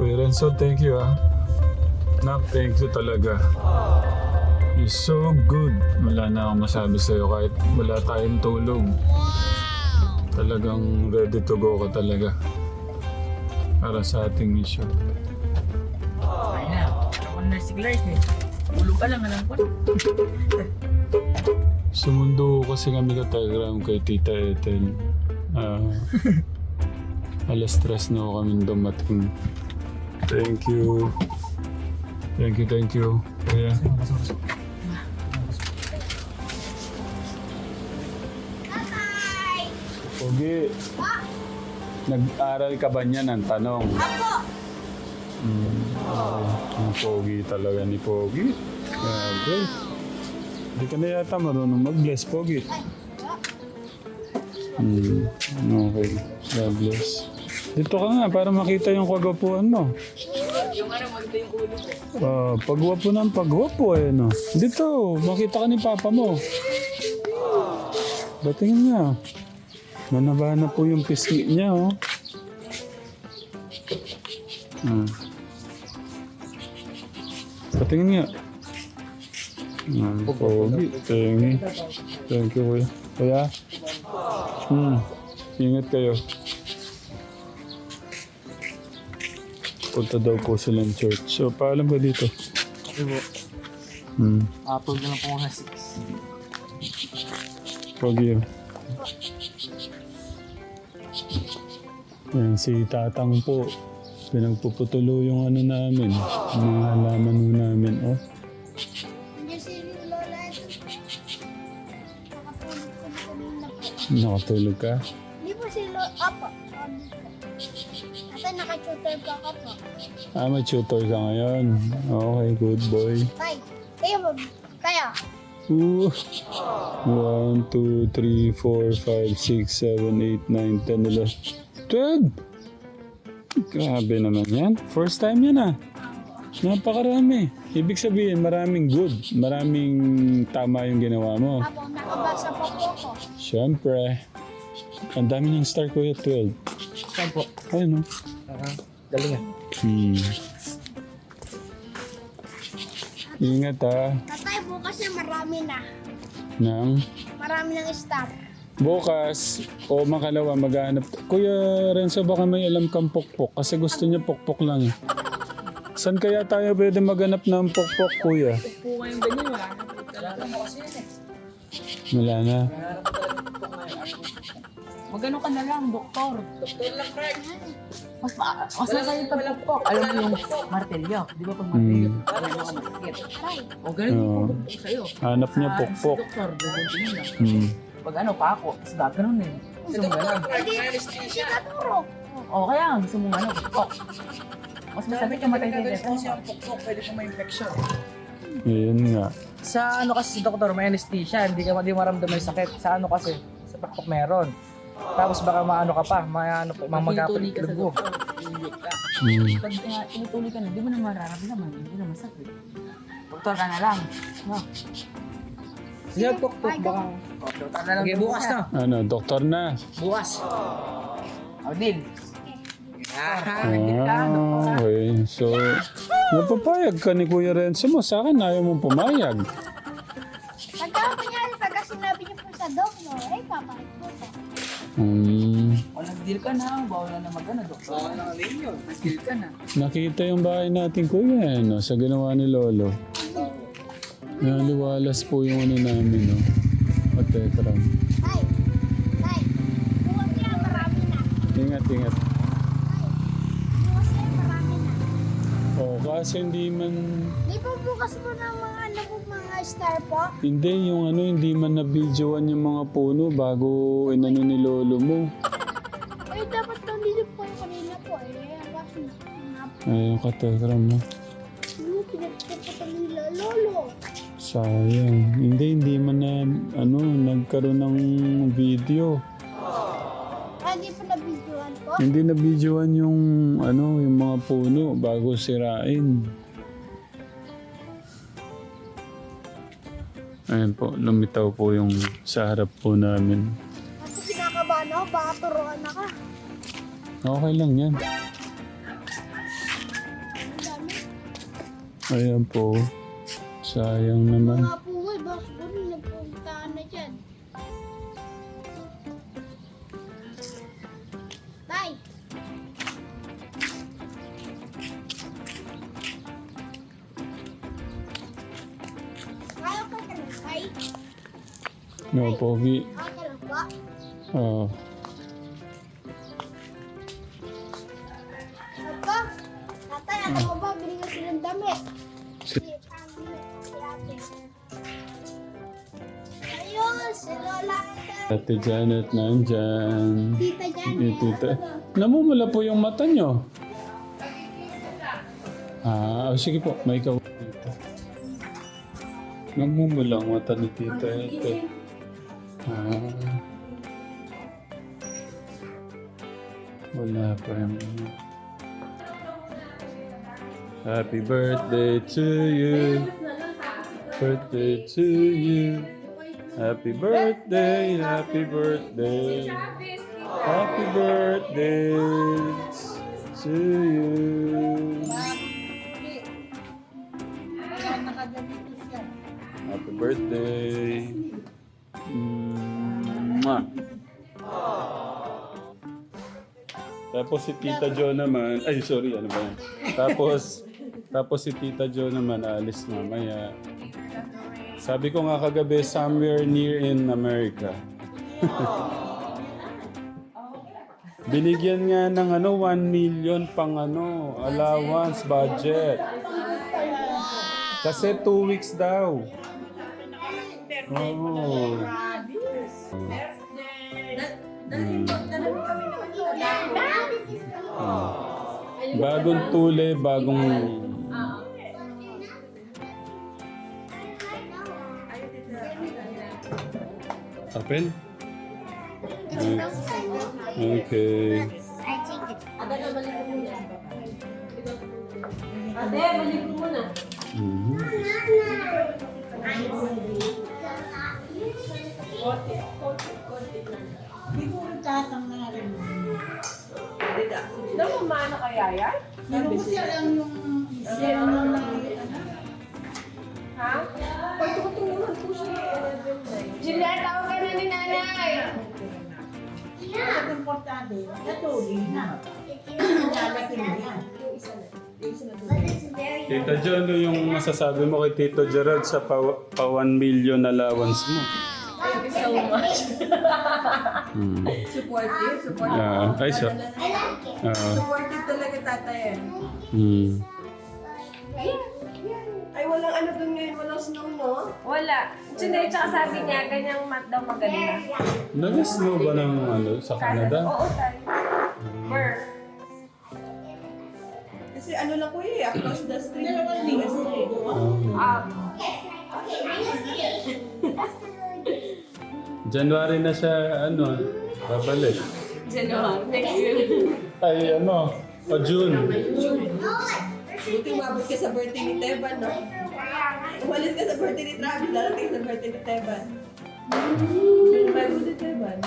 Kuya Renzo, thank you ah. Nak, thank you talaga. You're so good. Wala na akong masabi sa'yo kahit wala tayong tulong. Talagang ready to go ka talaga. Para sa ating mission. Ay na, ako na si Clark eh. Ulo pa lang, alam ko na. Sumundo kasi kami ka Telegram kay Tita Ethel. Ah, alas stress na ako kami dumating. Thank you. Thank you, thank you. Kuya. Pogi. Nag-aral ka ba niya ng tanong? Ako! Mm. Ang pogi talaga ni Pogi. Grabe. Hindi ka na yata marunong mag-bless, Pogi. Hmm, okay. God bless. Dito ka nga para makita yung kagapuan mo. Yung ano, maganda yung ulo ko. Ah, pagwapo ng pagwapo eh, no? Dito, makita ka ni Papa mo. Batingin niya. Manaba na po yung pisngi niya, oh. Hmm. Patingin niya. Hmm, pogi. Thank you. Thank you, kuya. Kuya? Hmm. Ingat kayo. Punta daw po silang church. So, paalam ka dito. Okay po. Hmm. Apple na lang po nga 6. Pogi. oh. Yan, si Tatang po. Pinagpuputulo yung ano namin. Mga halaman ho namin. Oh. Nakatulog ka? Ah, may tutor ka ngayon. Okay, good boy. Tay, kayo ba? Kaya? Ooh. 1, 2, 3, 4, 5, 6, 7, 8, 9, 10, 11, 12! Grabe naman yan. First time yan ah. Napakarami. Ibig sabihin, maraming good. Maraming tama yung ginawa mo. Apo, nakabasa pa po ako. Siyempre. Ang dami ng star kuya, 12. Saan po? Ayun oh. Ah, galingan. Hmm. Ingat ah. Tatay, bukas na marami na. Nang Marami ng star. bukas o makalawa maghanap. Kuya Renzo, baka may alam kang pokpok kasi gusto niya pokpok lang eh. Saan kaya tayo pwede maghanap ng pokpok, kuya? Po kayong ganyan, wala na. Wala na kasi eh. Wala na. Ngayon. Magano ka na lang, doktor. Doktor lang, Clark. Mas ma... Mas masaya pag doktor. Alam mo yung martelyo. Di ba pag martelyo? Hmm. Alam mo masakit. Tay, O ganun yung Oo. sa'yo. Hanap niya Ah, pokpok. Si doktor, bubuntin mo lang. Hmm. Pag ano, pa ako, tapos gaganon eh. Gusto mo ganun. O kaya, gusto mo ano, pok. Mas masakit yung martelyo. pwede po may infection. Yun nga. Sa ano kasi si doktor, may anesthesia, hindi ka hindi maramdaman yung sakit. Sa ano kasi, sa pakpok meron. Tapos baka maano ka pa, maano pa, mamagapit ka sa dugo. Hmm. Pag uh, tinutuli ka na, di mo na mararamdaman, hindi na masakit. Doktor ka na lang. No? Sige, pokpok, baka... Doktor na lang. Okay, bukas na. Ano, doktor na. Bukas. Neil. Ah, okay. So, napapayag ka ni Kuya Renzo mo. Sa akin, ayaw mong pumayag. Hmm. O, nag-deal ka na. Bawal na mag-ano, doktor. Bawal na rin yun. Nag-deal ka na. Nakita yung bahay natin, Kuya, eh, no? sa ginawa ni Lolo. Naliwalas po yung ano namin, no? At Tekram. Tay, tay, bukas na marami na. Ingat, ingat. Bukas na marami na. Oh, kasi hindi man... Di ba bukas po ng star po? Hindi, yung ano, hindi man na-videoan yung mga puno bago inano ni Lolo mo. Eh, dapat nandito po yung kanina po eh. Bakit na? Ayun ka, Tekram, mo. Ano, pinagpuputan nila, lolo. Sayang. Hindi, hindi man na, ano, nagkaroon ng video. Ah, di po nabidyoan po? Hindi na videoan yung, ano, yung mga puno bago sirain. Ayan po, lumitaw po yung sa harap po namin. Ako pinakabahan ako, baka turuan na ka. Okay lang yan. Ayan po. Sayang naman. Mga Si- Si, ang si ate. Janet nandyan. Tita Jan. Eh, tita. Namumula po yung mata nyo. Ah, oh, sige po. May ikaw. Namumula ang mata ni tita. Ito. Wala pa yung... Happy birthday to you. Birthday to you. Happy birthday, happy birthday. Happy birthday to you. Happy birthday. Tapos si Tita Jo naman, ay sorry, ano ba yan? Tapos, tapos si Tita Jo naman, alis mamaya. Sabi ko nga kagabi, somewhere near in America. Binigyan nga ng ano, 1 million pang ano, allowance, budget. Kasi 2 weeks daw. Oh. Mm. Ah. Bagong tule, bagong... Apel? Okay. I think it's Mhm. Daw umano kaya yan? Meron ko siya lang yung isa na Ha? Pag tutulungan ko siya. Juliet, tawag ka na ni nanay. Sa komportable, katuli na. Lalaking yan. but it's very Tita Jo, ano yung masasabi mo kay Tito Gerald sa pa, pa 1 million allowance mo? Thank you so much. Hmm. Supportive, supportive. Ah, ay, so, I like it. ah, Supportive talaga tatay eh. hmm. Ay, walang ano doon ngayon, walang snow, no? Wala. Juliet, tsaka sabi niya, ganyang mat daw maganda. Nag-snow ba ng ano, sa Canada? Oo, tayo. Mer. Kasi ano lang ko eh, across the street. Na eh. Ah. Um, January na siya, ano, babalik. January, next year. Ay, ano, o June. Buti umabot ka sa birthday ni Teban, no? Umalis ka sa birthday ni Travis, darating sa birthday ni Teban. June 5 mo ni Teban.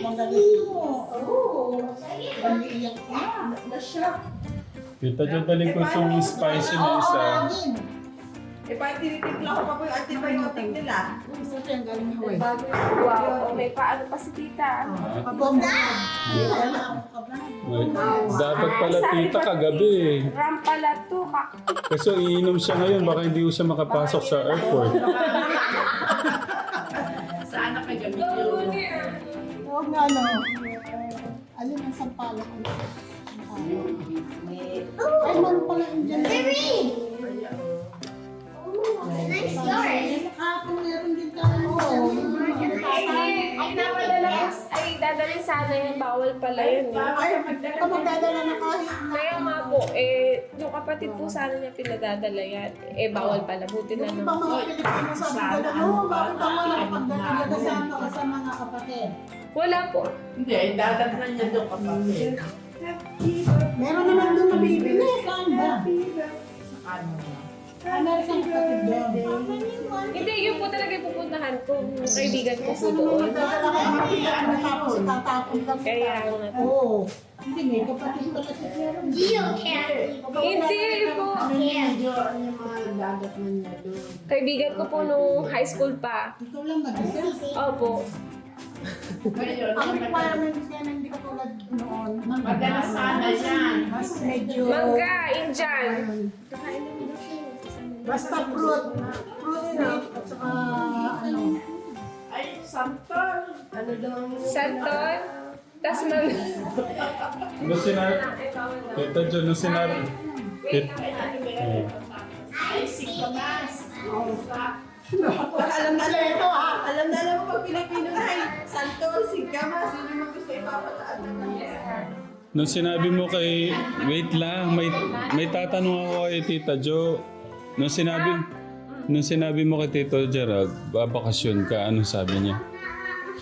Magaling mo. Oo. Pag-iiyak ka. Na-shock. Tita Jo, daling ko yung spicy na isa. Din. Eh, parang tinitimpla ko pa po yung antibiotic nila. Gusto ko yung galing eh. Bago yung Wow, may paano pa si tita. Wala ako Dapat pala tita kagabi eh. Ram pala to. Kasi iinom siya ngayon, baka hindi ko siya makapasok sa airport. Huwag na ano. Alin ang sampalok? Ay, meron pala yung dyan. Nice yours. Kahapon meron din tayo. Oo. Ay, napadala. Ay, dadalhin sana bawal pala yun. Ay, magdadala na na. Kaya nga po, eh, yung kapatid po sana niya pinadadala yan. Eh, bawal pala. Buti na Yung naman. ibang mga Pilipino sabi ko, no, bakit ako nakapagdala sa ano mga kapatid? Wala po. Meron naman doon nabibili. Saan ba? American kapatid doon. Hindi, yun po talaga yung pupuntahan ko. Kaibigan ko po doon. magdadala kayo ng pila, ano tapos tatapon lang. Kaya nga. Oo. Hindi, may kapatid pala si Karen. Gio can't. Hindi po. Medyo ano yung mga dagat na niya doon. Kaibigan ko po nung high school pa. Ikaw lang mag-isa. Opo. Ang requirements niya na hindi katulad noon. Madalas sana yan. Mas medyo... Mangga, Indian. Basta fruit. Fruit fruit at saka ano. Santon. Tas man... Nung sinar... Tita Jo, nung sinar... Tit... Oh. Alam na alam ito ha. Alam na alam mo pag Pilipino na eh. Santos, Sigama, sino yung gusto ipapataan naman. Nung sinabi mo kay... Wait lang, may, may tatanong ako kay Tita Jo. Nung sinabi... Nung sinabi mo kay Tito Gerald, babakasyon ka, ano sabi niya?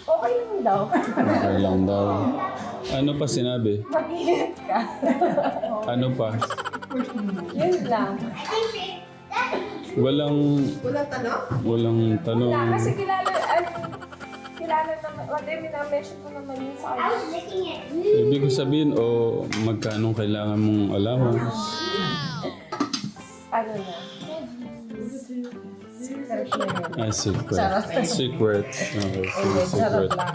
Okay lang daw. Okay lang daw. Ano pa sinabi? Mag-ingat ka. Ano pa? Yun lang. Walang... Walang tanong? Walang tanong. Wala, kasi kilala... Ano, kilala naman... Wala, minamention ko naman yun sa kanya. Ibig ko sabihin, o magkano kailangan mong allowance? Ano na? Secret. Ah, secret. Charot. Secret. Okay, so charot secret. lang.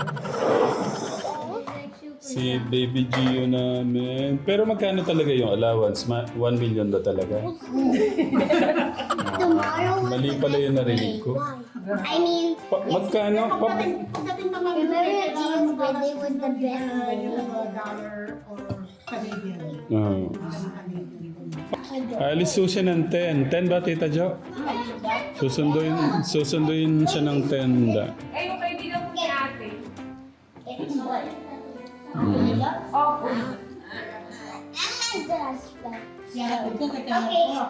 Si Baby Gio namin. Pero magkano talaga yung allowance? Ma 1 million ba talaga? Tomorrow was Mali the pala best yung narinig day. ko. Why? I mean, Pa magkano? Pa Pagdating naman remember Gio's birthday was the best day. dollar or Canadian. oh. Alis po siya ng 10. 10 ba, Tita Jo? Susunduin, susunduin siya ng 10 da. Eh, yung kaibigan ko ni ate. It's what? Mm. Opo.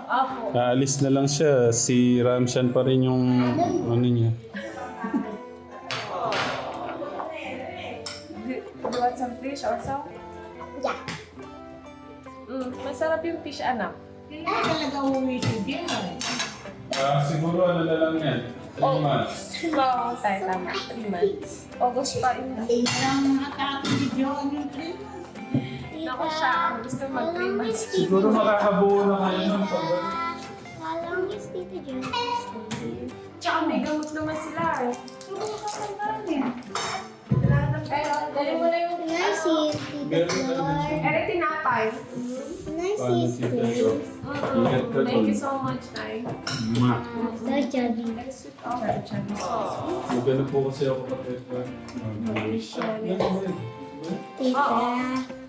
Opo. Aalis na lang siya. Si Ramshan pa rin yung ano niya. Do you want some fish also? Mm, masarap yung fish, anak. Hindi talaga si Jim. Ah, siguro ano na lang yan. 3 months. Oo, tayo tama. 3 months. August pa yun. Parang nakakapit si Joan yung trip. Ako siya, ang gusto mag 3 months. Siguro makakabuo na kayo ng pag How long is Tita June? Tsaka may gamot naman sila eh. Pero, dali mo na yung... Can I see Tita I Paano see si it, Tita Jo? please? Ingat ka Thank you dun. so much, Nay. Mwah. So chubby. Okay, Chinese. Magano po kasi ako kapit pa. Tita.